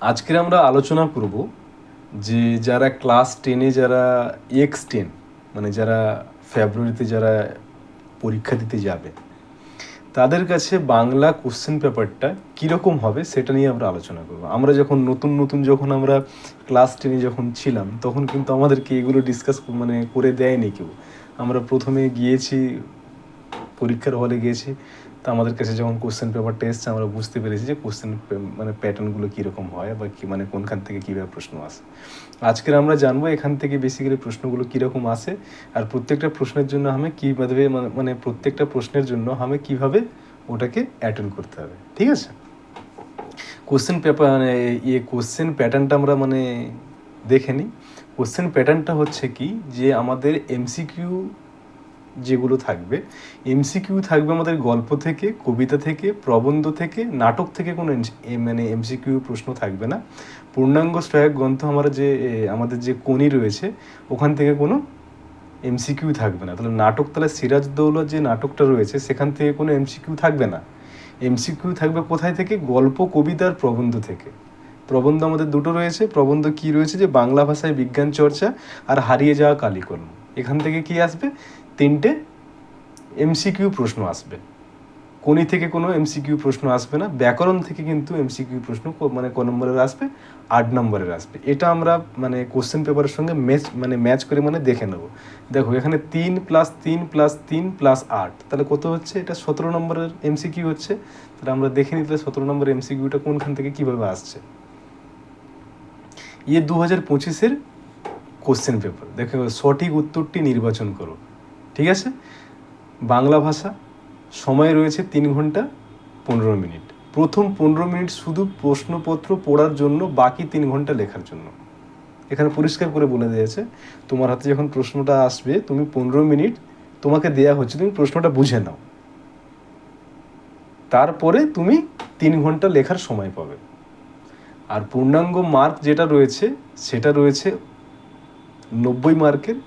আজকে আমরা আলোচনা করব যে যারা ক্লাস টেনে যারা এক্স টেন মানে যারা ফেব্রুয়ারিতে যারা পরীক্ষা দিতে যাবে, তাদের কাছে বাংলা কোশ্চেন পেপারটা কীরকম হবে সেটা নিয়ে আমরা আলোচনা করব। আমরা যখন নতুন নতুন যখন আমরা ক্লাস টেনে যখন ছিলাম, তখন কিন্তু আমাদেরকে এগুলো ডিসকাস মানে করে দেয়নি কেউ। আমরা প্রথমে গিয়েছি, পরীক্ষার হলে গিয়েছি তা আমাদের কাছে যখন কোশ্চেন পেপারটা এসছে আমরা বুঝতে পেরেছি যে কোশ্চেন মানে প্যাটার্নগুলো কীরকম হয় বা কি মানে কোনখান থেকে কীভাবে প্রশ্ন আসে। আজকের আমরা জানব এখান থেকে বেসিক্যালি প্রশ্নগুলো কীরকম আসে আর প্রত্যেকটা প্রশ্নের জন্য আমি কীভাবে মানে- মানে প্রত্যেকটা প্রশ্নের জন্য আমি কীভাবে ওটাকে অ্যাটেন্ড করতে হবে, ঠিক আছে? কোশ্চেন পেপার মানে ইয়ে কোশ্চেন প্যাটার্নটা আমরা মানে দেখে নিই। কোশ্চেন প্যাটার্নটা হচ্ছে কি যে আমাদের এমসিকিউ যেগুলো থাকবে। এমসিকিউ থাকবে আমাদের গল্প থেকে, কবিতা থেকে, প্রবন্ধ থেকে, নাটক থেকে কোনো মানে এমসিকিউ প্রশ্ন থাকবে না। পূর্ণাঙ্গ সহায়ক গ্রন্থ আমরা যে আমাদের যে কোনি রয়েছে, ওখান থেকে কোনো এমসিকিউ থাকবে না। তাহলে নাটক, তাহলে সিরাজ দৌলত যে নাটকটা রয়েছে, সেখান থেকে কোনো এমসিকিউ থাকবে না। এমসিকিউ থাকবে কোথায় থেকে? গল্প কবিতার প্রবন্ধ থেকে। প্রবন্ধ আমাদের দুটো রয়েছে। প্রবন্ধ কি রয়েছে? যে বাংলা ভাষায় বিজ্ঞান চর্চা আর হারিয়ে যাওয়া কালিকর্ম। এখান থেকে কি আসবে? তিনটে এমসিকিউ প্রশ্ন আসবে। কোনি থেকে কোনো এমসিকিউ প্রশ্ন আসবে না, ব্যাকরণ থেকে কিন্তু এমসিকিউ প্রশ্ন মানে ক নম্বরের আসবে, আট নম্বরের আসবে। এটা আমরা মানে কোশ্চেন পেপারের সঙ্গে ম্যাচ মানে ম্যাচ করে মানে দেখে নেব। দেখো, এখানে তিন প্লাস তিন প্লাস তিন প্লাস আট, তাহলে কত হচ্ছে? এটা সতেরো নম্বরের এমসিকিউ হচ্ছে। তাহলে আমরা দেখে নিতে সতেরো নম্বর এমসিকিউটা কোনখান থেকে কীভাবে আসছে। ইয়ে দু হাজার পঁচিশের কোশ্চেন পেপার দেখো সঠিক উত্তরটি নির্বাচন করো। ঠিক আছে? বাংলা ভাষা, সময় রয়েছে তিন ঘণ্টা পনেরো মিনিট। প্রথম পনেরো মিনিট শুধু প্রশ্নপত্র পড়ার জন্য, বাকি তিন ঘণ্টা লেখার জন্য। এখানে পরিষ্কার করে বলে দিয়েছে তোমার হাতে যখন প্রশ্নটা আসবে, তুমি পনেরো মিনিট তোমাকে দেয়া হচ্ছে, তুমি প্রশ্নটা বুঝে নাও। তারপরে তুমি তিন ঘণ্টা লেখার সময় পাবে। আর পূর্ণাঙ্গ মার্ক যেটা রয়েছে, সেটা রয়েছে নব্বই মার্কের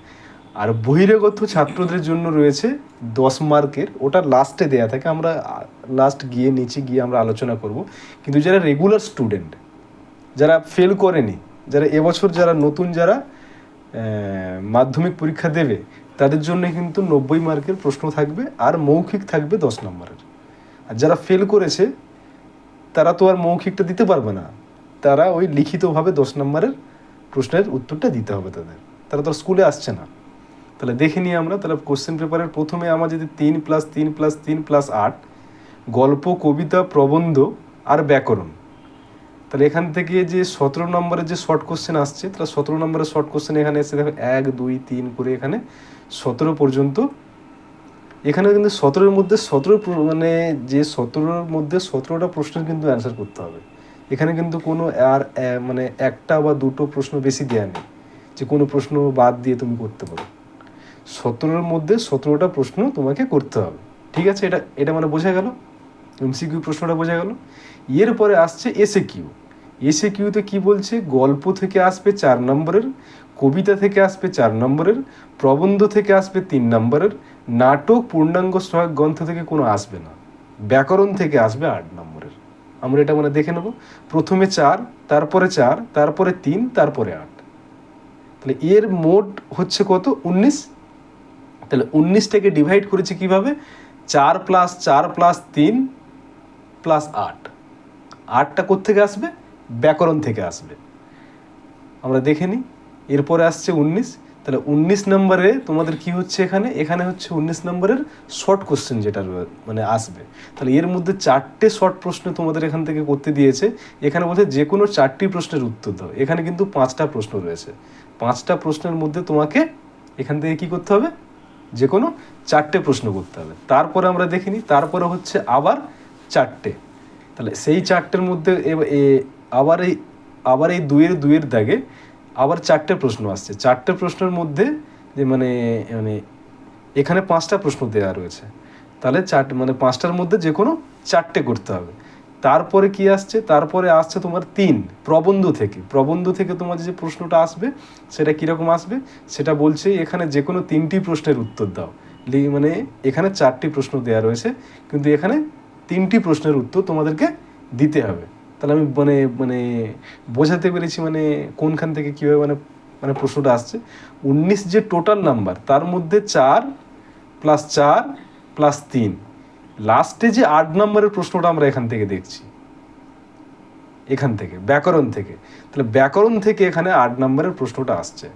আর বহিরাগত ছাত্রদের জন্য রয়েছে দশ মার্কের। ওটা লাস্টে দেয়া থাকে, আমরা লাস্ট গিয়ে, নিচে গিয়ে আমরা আলোচনা করব। কিন্তু যারা রেগুলার স্টুডেন্ট যারা ফেল করেনি, যারা এবছর যারা নতুন যারা মাধ্যমিক পরীক্ষা দেবে, তাদের জন্য কিন্তু নব্বই মার্কের প্রশ্ন থাকবে আর মৌখিক থাকবে দশ নম্বরের। আর যারা ফেল করেছে, তারা তো আর মৌখিকটা দিতে পারবে না। তারা ওই লিখিতভাবে দশ নম্বরের প্রশ্নের উত্তরটা দিতে হবে তাদের। তারা তো স্কুলে আসছে না। তাহলে দেখে নিই আমরা, তাহলে কোশ্চেন পেপারের প্রথমে আমার যদি তিন প্লাস তিন প্লাস তিন প্লাস আট, গল্প, কবিতা, প্রবন্ধ আর ব্যাকরণ। তাহলে এখান থেকে যে সতেরো নম্বরের যে শর্ট কোশ্চেন আসছে, তাহলে সতেরো নম্বরের শর্ট কোশ্চেন এখানে এসে দেখো এক, দুই, তিন করে এখানে সতেরো পর্যন্ত। এখানে কিন্তু সতেরোর মধ্যে সতেরো মানে যে সতেরোর মধ্যে সতেরোটা প্রশ্ন কিন্তু অ্যান্সার করতে হবে। এখানে কিন্তু কোনো আর মানে একটা বা দুটো প্রশ্ন বেশি দেওয়া নেই। যে কোনো প্রশ্ন বাদ দিয়ে তুমি করতে পারো। সতেরোর মধ্যে সতেরোটা প্রশ্ন তোমাকে করতে হবে। ঠিক আছে? এটা এটা মানে বোঝা গেল? এমসিকিউ প্রশ্নটা বোঝা গেল? এরপরে আসছে এসে কিউ এসে কিউতে কি বলছে? গল্প থেকে আসবে চার নম্বরের, কবিতা থেকে আসবে চার নম্বরের, প্রবন্ধ থেকে আসবে তিন নম্বরের, নাটক, পূর্ণাঙ্গ সহায়ক গ্রন্থ থেকে কোনো আসবে না। ব্যাকরণ থেকে আসবে আট নম্বরের। আমরা এটা মানে দেখে নেব। প্রথমে চার, তারপরে চার, তারপরে তিন, তারপরে আট। তাহলে এর মোট হচ্ছে কত? উনিশ। তাহলে উনিশটাকে ডিভাইড করেছি কীভাবে? চার প্লাস চার প্লাস তিন প্লাস আট। আটটা কোত্থেকে আসবে? ব্যাকরণ থেকে আসবে। আমরা দেখে নিই। এরপরে আসছে উনিশ। তাহলে উনিশ নম্বরে তোমাদের কি হচ্ছে এখানে? এখানে হচ্ছে উনিশ নম্বরের শর্ট কোশ্চেন যেটা মানে আসবে। তাহলে এর মধ্যে চারটে শর্ট প্রশ্ন তোমাদের এখান থেকে করতে দিয়েছে। এখানে বলছে যে কোনো চারটি প্রশ্নের উত্তর দাও। এখানে কিন্তু পাঁচটা প্রশ্ন রয়েছে। পাঁচটা প্রশ্নের মধ্যে তোমাকে এখান থেকে কি করতে হবে? যে কোনো চারটে প্রশ্ন করতে হবে। তারপরে আমরা দেখিনি তারপরে হচ্ছে আবার চারটে। তাহলে সেই চারটের মধ্যে আবার এই আবার এই দুইয়ের দুইয়ের দাগে আবার চারটে প্রশ্ন আসছে। চারটে প্রশ্নের মধ্যে যে মানে মানে এখানে পাঁচটা প্রশ্ন দেওয়া রয়েছে। তাহলে চার মানে পাঁচটার মধ্যে যে কোনো চারটে করতে হবে। তারপরে কি আসছে? তারপরে আসছে তোমার তিন, প্রবন্ধ থেকে। প্রবন্ধ থেকে তোমার যে প্রশ্নটা আসবে, সেটা কীরকম আসবে? সেটা বলছে এখানে যে কোনো তিনটি প্রশ্নের উত্তর দাও। মানে এখানে চারটি প্রশ্ন দেওয়া রয়েছে, কিন্তু এখানে তিনটি প্রশ্নের উত্তর তোমাদেরকে দিতে হবে। তাহলে আমি মানে মানে বোঝাতে পেরেছি মানে কোনখান থেকে কীভাবে মানে মানে প্রশ্নটা আসছে। উনিশ যে টোটাল নাম্বার তার মধ্যে চার প্লাস চার প্লাস তিন। লাস্টে যে আট নম্বরের প্রশ্নটা আমরা এখান থেকে দেখছি, এখান থেকে, ব্যাকরণ থেকে, তাহলে ব্যাকরণ থেকে এখানে আট নম্বরের প্রশ্নটা আসছে।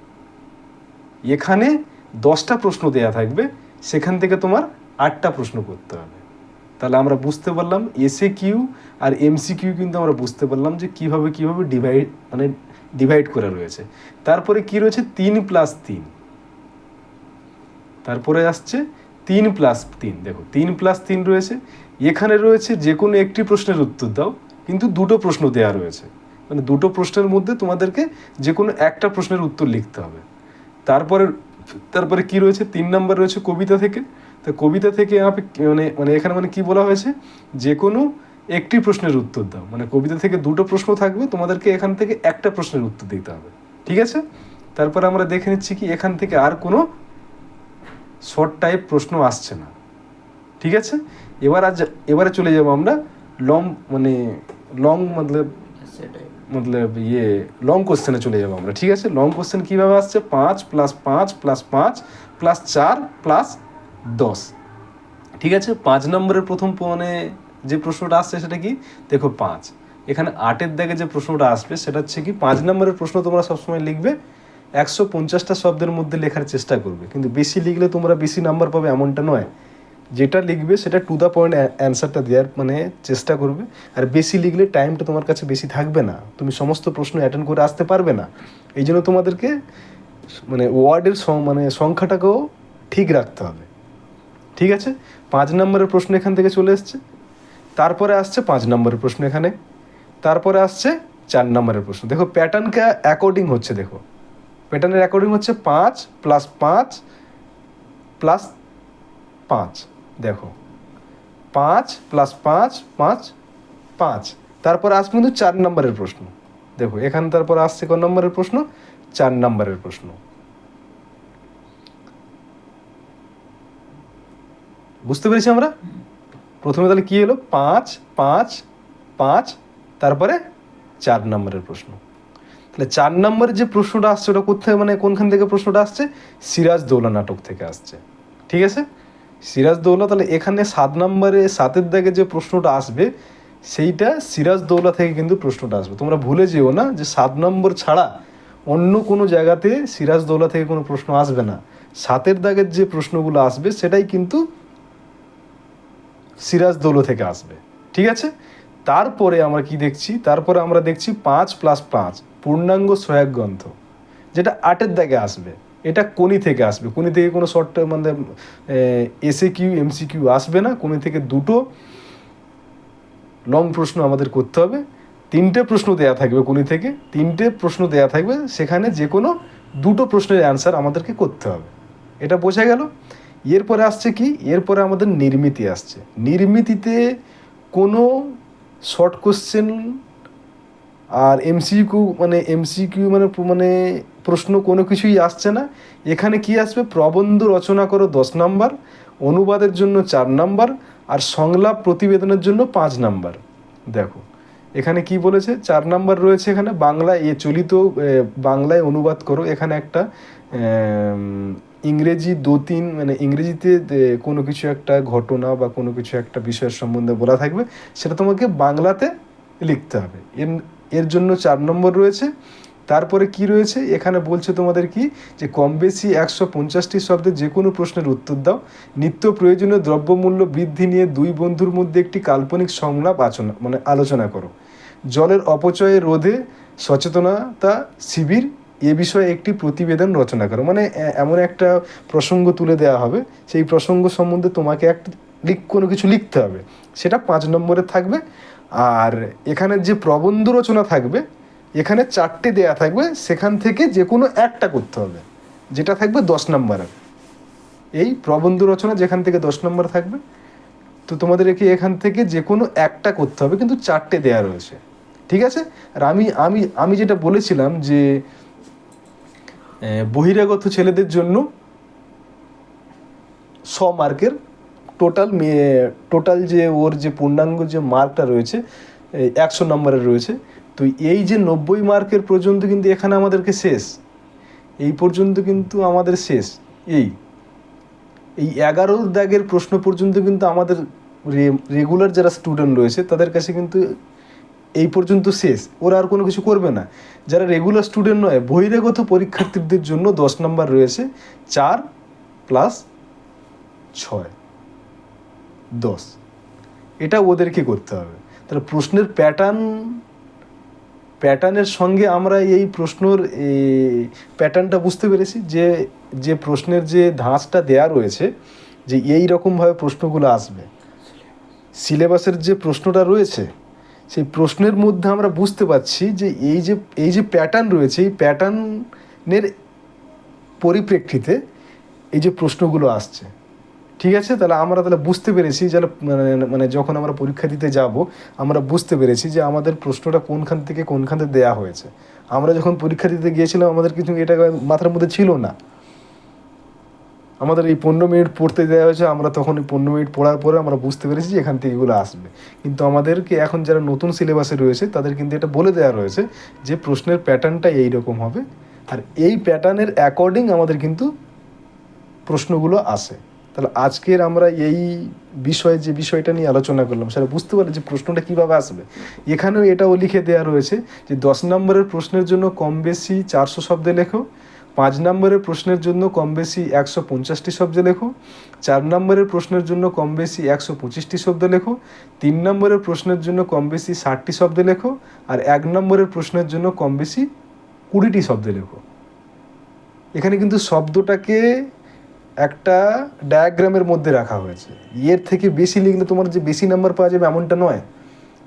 এখানে দশটা প্রশ্ন দেয়া থাকবে, সেখান থেকে তোমার আটটা প্রশ্ন করতে হবে। তাহলে আমরা বুঝতে পারলাম এসএ কিউ আর এমসি কিউ কিন্তু আমরা বুঝতে পারলাম যে কীভাবে কীভাবে ডিভাইড মানে ডিভাইড করা রয়েছে। তারপরে কি রয়েছে? তিন প্লাস তিন। তারপরে আসছে তিন প্লাস তিন। দেখো, তিন প্লাস তিন রয়েছে। এখানে রয়েছে যে কোনো একটি প্রশ্নের উত্তর দাও, কিন্তু দুটো প্রশ্ন দেওয়া রয়েছে। মানে দুটো প্রশ্নের মধ্যে তোমাদেরকে যে কোনো একটা প্রশ্নের উত্তর লিখতে হবে। তারপরে তারপরে কি রয়েছে? তিন নাম্বার রয়েছে কবিতা থেকে। তো কবিতা থেকে মানে মানে এখানে মানে কি বলা হয়েছে? যে কোনো একটি প্রশ্নের উত্তর দাও। মানে কবিতা থেকে দুটো প্রশ্ন থাকবে, তোমাদেরকে এখান থেকে একটা প্রশ্নের উত্তর দিতে হবে। ঠিক আছে? তারপরে আমরা দেখে নিচ্ছি কি এখান থেকে আর কোনো শর্ট টাইপ প্রশ্ন আসছে না। ঠিক আছে? এবার আজ এবারে চলে যাব আমরা লং মানে লং মতলব মতলব ইয়ে লং কোশ্চেনে চলে যাব আমরা। ঠিক আছে? লং কোশ্চেন কীভাবে আসছে? পাঁচ প্লাস পাঁচ প্লাস পাঁচ প্লাস চার প্লাস দশ। ঠিক আছে? পাঁচ নম্বরের প্রথম মানে যে প্রশ্নটা আসছে সেটা কি? দেখো পাঁচ। এখানে আটের দাগে যে প্রশ্নটা আসবে সেটা হচ্ছে কি পাঁচ নম্বরের প্রশ্ন তোমরা সবসময় লিখবে। একশো পঞ্চাশটা শব্দের মধ্যে লেখার চেষ্টা করবে। কিন্তু বেশি লিখলে তোমরা বেশি নাম্বার পাবে এমনটা নয়। যেটা লিখবে সেটা টু দ্য পয়েন্ট অ্যান্সারটা দেওয়ার মানে চেষ্টা করবে। আর বেশি লিখলে টাইমটা তোমার কাছে বেশি থাকবে না। তুমি সমস্ত প্রশ্ন অ্যাটেন্ড করে আসতে পারবে না। এই জন্য তোমাদেরকে মানে ওয়ার্ডের মানে সংখ্যাটাকেও ঠিক রাখতে হবে। ঠিক আছে? পাঁচ নম্বরের প্রশ্ন এখান থেকে চলে এসছে। তারপরে আসছে পাঁচ নম্বরের প্রশ্ন এখানে। তারপরে আসছে চার নম্বরের প্রশ্ন। দেখো প্যাটার্নকে অ্যাকর্ডিং হচ্ছে, দেখো। প্যাটার্নের অ্যাকর্ডিং হচ্ছে পাঁচ প্লাস পাঁচ প্লাস পাঁচ। দেখো। পাঁচ প্লাস পাঁচ পাঁচ পাঁচ। তারপর আসবে কিন্তু চার নম্বরের প্রশ্ন। দেখো, এখানে তারপর আসছে কোন নম্বরের প্রশ্ন? চার নম্বরের প্রশ্ন। বুঝতে পেরেছি আমরা? প্রথমে তাহলে কি হলো পাঁচ পাঁচ পাঁচ, তারপরে চার নম্বরের প্রশ্ন। তাহলে চার নম্বরের যে প্রশ্নটা আসছে, ওটা কোথায় মানে কোনখান থেকে প্রশ্নটা আসছে? সিরাজ দৌলা নাটক থেকে আসছে। ঠিক আছে? সিরাজ দৌলা, তাহলে এখানে সাত নম্বরে, সাতের দাগে যে প্রশ্নটা আসবে, সেইটা সিরাজ দৌলা থেকে কিন্তু প্রশ্নটা আসবে। তোমরা ভুলে যেও না যে সাত নম্বর ছাড়া অন্য কোনো জায়গাতে সিরাজ দৌলা থেকে কোনো প্রশ্ন আসবে না। সাতের দাগের যে প্রশ্নগুলো আসবে, সেটাই কিন্তু সিরাজ দৌলো থেকে আসবে। ঠিক আছে? তারপরে আমরা কি দেখছি? তারপরে আমরা দেখছি পাঁচ প্লাস পাঁচ, পূর্ণাঙ্গ সহায়ক গ্রন্থ, যেটা আটের দাগে আসবে। এটা কোনি থেকে আসবে? কোনি থেকে কোনো শর্ট মানে এসে কিউ এমসি কিউ আসবে না। কোনি থেকে দুটো লং প্রশ্ন আমাদের করতে হবে। তিনটে প্রশ্ন দেয়া থাকবে কোনি থেকে। তিনটে প্রশ্ন দেয়া থাকবে। সেখানে যে কোনো দুটো প্রশ্নের অ্যান্সার আমাদেরকে করতে হবে। এটা বোঝা গেল? এরপরে আসছে কি? এরপরে আমাদের নির্মিতি আসছে। নির্মিতিতে কোনো শর্ট কোশ্চেন আর এমসিকিউ মানে এমসিকিউ মানে মানে প্রশ্ন কোনো কিছুই আসছে না। এখানে কি আসবে? প্রবন্ধ রচনা করো দশ নাম্বার, অনুবাদের জন্য চার নাম্বার, আর সংলাপ প্রতিবেদনের জন্য পাঁচ নাম্বার। দেখো, এখানে কি বলেছে? চার নাম্বার রয়েছে এখানে বাংলা এ চলিত বাংলায় অনুবাদ করো। এখানে একটা ইংরেজি দু তিন মানে ইংরেজিতে কোনো কিছু একটা ঘটনা বা কোনো কিছু একটা বিষয়ের সম্বন্ধে বলা থাকবে, সেটা তোমাকে বাংলাতে লিখতে হবে। এর এর জন্য চার নম্বর রয়েছে। তারপরে কি রয়েছে? এখানে বলছে তোমাদের কি? যে কম বেশি একশো পঞ্চাশটি শব্দে যে কোনো প্রশ্নের উত্তর দাও। নিত্য প্রয়োজনীয় দ্রব্যমূল্য বৃদ্ধি নিয়ে দুই বন্ধুর মধ্যে একটি কাল্পনিক সংলাপ আচনা মানে আলোচনা করো। জলের অপচয়ে রোধে সচেতনতা, শিবির এ বিষয়ে একটি প্রতিবেদন রচনা করো। মানে এমন একটা প্রসঙ্গ তুলে দেওয়া হবে। সেই প্রসঙ্গ সম্বন্ধে তোমাকে একটা লিখ কোনো কিছু লিখতে হবে। সেটা পাঁচ নম্বরে থাকবে। আর এখানে যে প্রবন্ধ রচনা থাকবে, এখানে চারটে দেয়া থাকবে। সেখান থেকে যে কোনো একটা করতে হবে। যেটা থাকবে দশ নম্বরের এই প্রবন্ধ রচনা যেখান থেকে দশ নম্বর থাকবে, তো তোমাদেরকে এখান থেকে যে কোনো একটা করতে হবে। কিন্তু চারটে দেয়া রয়েছে। ঠিক আছে? আর আমি আমি আমি যেটা বলেছিলাম যে বহিরাগত ছেলেদের জন্য ছ মার্কের টোটাল মেয়ে টোটাল যে ওর যে পূর্ণাঙ্গ যে মার্কটা রয়েছে একশো নম্বরের রয়েছে। তো এই যে নব্বই মার্কের পর্যন্ত কিন্তু এখানে আমাদেরকে শেষ। এই পর্যন্ত কিন্তু আমাদের শেষ। এই এই এগারো দাগের প্রশ্ন পর্যন্ত কিন্তু আমাদের রেগুলার যারা স্টুডেন্ট রয়েছে, তাদের কাছে কিন্তু এই পর্যন্ত শেষ। ওরা আর কোনো কিছু করবে না। যারা রেগুলার স্টুডেন্ট নয়, বহিরাগত পরীক্ষার্থীদের জন্য দশ নম্বর রয়েছে, চার প্লাস ছয়। দশ। এটা ওদেরকে করতে হবে। তাহলে প্রশ্নের প্যাটার্ন প্যাটার্নের সঙ্গে আমরা এই প্রশ্নর প্যাটার্নটা বুঝতে পেরেছি যে যে প্রশ্নের যে ধাঁচটা দেয়া রয়েছে, যে এই রকমভাবে প্রশ্নগুলো আসবে। সিলেবাসের যে প্রশ্নটা রয়েছে সেই প্রশ্নের মধ্যে আমরা বুঝতে পারছি যে এই যে এই যে প্যাটার্ন রয়েছে, এই প্যাটার্নের পরিপ্রেক্ষিতে এই যে প্রশ্নগুলো আসছে। ঠিক আছে? তাহলে আমরা তাহলে বুঝতে পেরেছি যেন মানে মানে যখন আমরা পরীক্ষা দিতে যাব, আমরা বুঝতে পেরেছি যে আমাদের প্রশ্নটা কোনখান থেকে কোনখানে দেয়া হয়েছে। আমরা যখন পরীক্ষা দিতে গিয়েছিলাম, আমাদের কিছু এটা মাথার মধ্যে ছিল না। আমাদের এই পনেরো মিনিট পড়তে দেওয়া হয়েছে, আমরা তখন এই পনেরো মিনিট পড়ার পরে আমরা বুঝতে পেরেছি যে এখান থেকে এগুলো আসবে। কিন্তু আমাদেরকে এখন যারা নতুন সিলেবাসে রয়েছে, তাদের কিন্তু এটা বলে দেওয়া রয়েছে যে প্রশ্নের প্যাটার্নটা এই রকম হবে। আর এই প্যাটার্নের অ্যাকর্ডিং আমাদের কিন্তু প্রশ্নগুলো আসে। তাহলে আজকের আমরা এই বিষয়ে যে বিষয়টা নিয়ে আলোচনা করলাম, সেটা বুঝতে পারি যে প্রশ্নটা কীভাবে আসবে। এখানেও এটাও লিখে দেওয়া রয়েছে যে দশ নম্বরের প্রশ্নের জন্য কম বেশি চারশো শব্দে লেখো পাঁচ নম্বরের প্রশ্নের জন্য কম বেশি একশো পঞ্চাশটি শব্দে লেখো, চার নম্বরের প্রশ্নের জন্য কম বেশি একশো পঁচিশটি শব্দ লেখো, তিন নম্বরের প্রশ্নের জন্য কম বেশি ষাটটি শব্দে লেখো, আর এক নম্বরের প্রশ্নের জন্য কম বেশি কুড়িটি শব্দে লেখো। এখানে কিন্তু শব্দটাকে একটা ডায়াগ্রামের মধ্যে রাখা হয়েছে। এর থেকে বেশি লিখলে তোমার যে বেশি নাম্বার পাওয়া যাবে এমনটা নয়।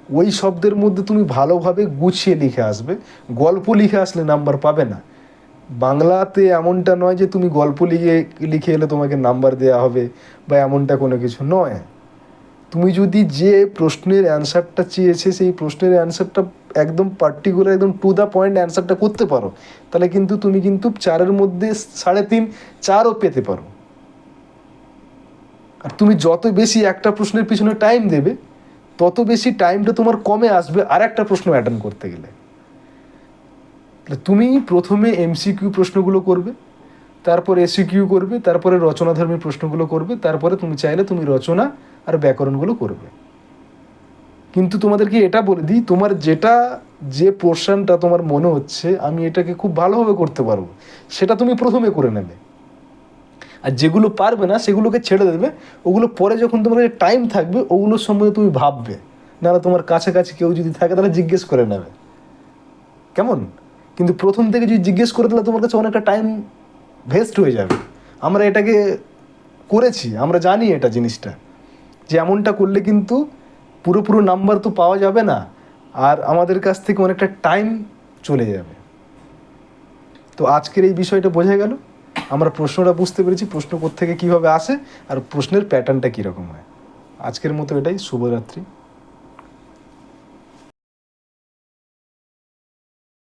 ওই শব্দের মধ্যে তুমি ভালোভাবে গুছিয়ে লিখে আসবে, গল্প লিখে আসলে নাম্বার পাবে না। বাংলাতে এমনটা নয় যে তুমি গল্প লিখে লিখে এলে তোমাকে নাম্বার দেওয়া হবে বা এমনটা কোনো কিছু নয়। তুমি যদি যে প্রশ্নের অ্যান্সারটা চেয়েছে, সেই প্রশ্নের অ্যান্সারটা একদম পার্টিকুলার একদম টু দ্য পয়েন্ট অ্যান্সারটা করতে পারো। তাহলে কিন্তু তুমি কিন্তু চারের মধ্যে সাড়ে তিন, চারও পেতে পারো। আর তুমি যত বেশি একটা প্রশ্নের পিছনে টাইম দেবে, তত বেশি টাইমটা তোমার কমে আসবে আর একটা প্রশ্ন অ্যাটেন্ড করতে গেলে। তুমি প্রথমে এমসিকিউ প্রশ্নগুলো করবে, তারপর এসিকিউ করবে, তারপরে রচনাধর্মী প্রশ্নগুলো করবে, তারপরে তুমি চাইলে তুমি রচনা আর ব্যাকরণগুলো করবে। কিন্তু তোমাদেরকে এটা বলে দিই, তোমার যেটা, যে পোর্শনটা তোমার মনে হচ্ছে, আমি এটাকে খুব ভালোভাবে করতে পারব, সেটা তুমি প্রথমে করে নেবে। আর যেগুলো পারবে না, সেগুলোকে ছেড়ে দেবে, ওগুলো পরে যখন তোমার কাছে টাইম থাকবে, ওগুলোর সম্বন্ধে তুমি ভাববে। নাহলে তোমার কাছাকাছি কেউ যদি থাকে, তাহলে জিজ্ঞেস করে নেবে। কেমন? কিন্তু প্রথম থেকে যদি জিজ্ঞেস করে দিলে তোমার কাছে অনেকটা টাইম ভেস্ট হয়ে যাবে। আমরা এটাকে করেছি, আমরা জানি এটা জিনিসটা। যে এমনটা করলে কিন্তু পুরোপুরো নাম্বার তো পাওয়া যাবে না, আর আমাদের কাছ থেকে অনেকটা টাইম চলে যাবে। তো আজকের এই বিষয়টা বোঝা গেল। আমরা প্রশ্নটা বুঝতে পেরেছি, প্রশ্ন থেকে কীভাবে আসে, আর প্রশ্নের প্যাটার্নটা কীরকম হয়। আজকের মতো এটাই, শুভরাত্রি।